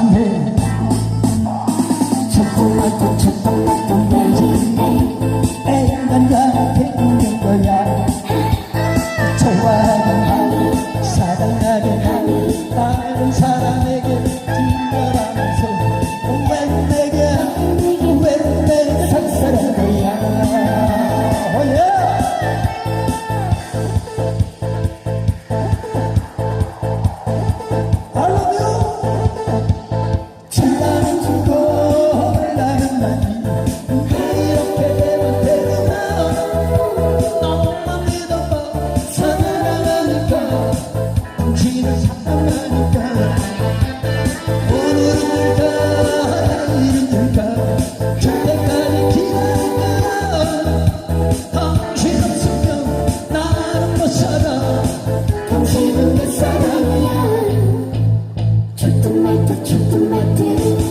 I'm here. Chuckle, chuckle, chuckle. like that, treat them like this.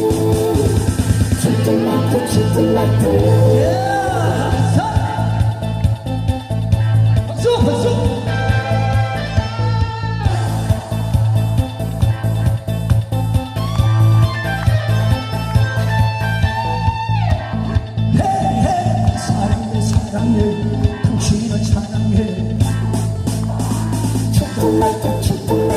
Treat them like that, treat them like this. Yeah! 박수! 박수! 박수! 당신을 사랑해 조금 말고 조금 말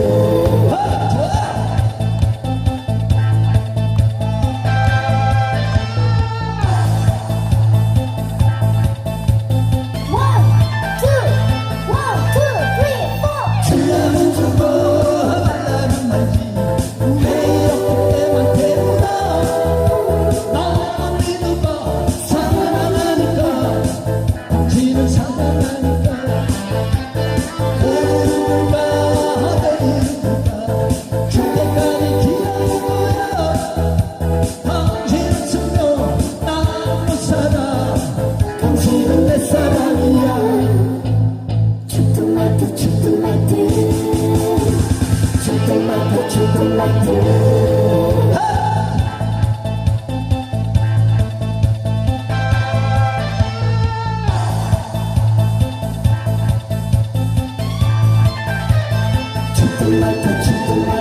like a chicken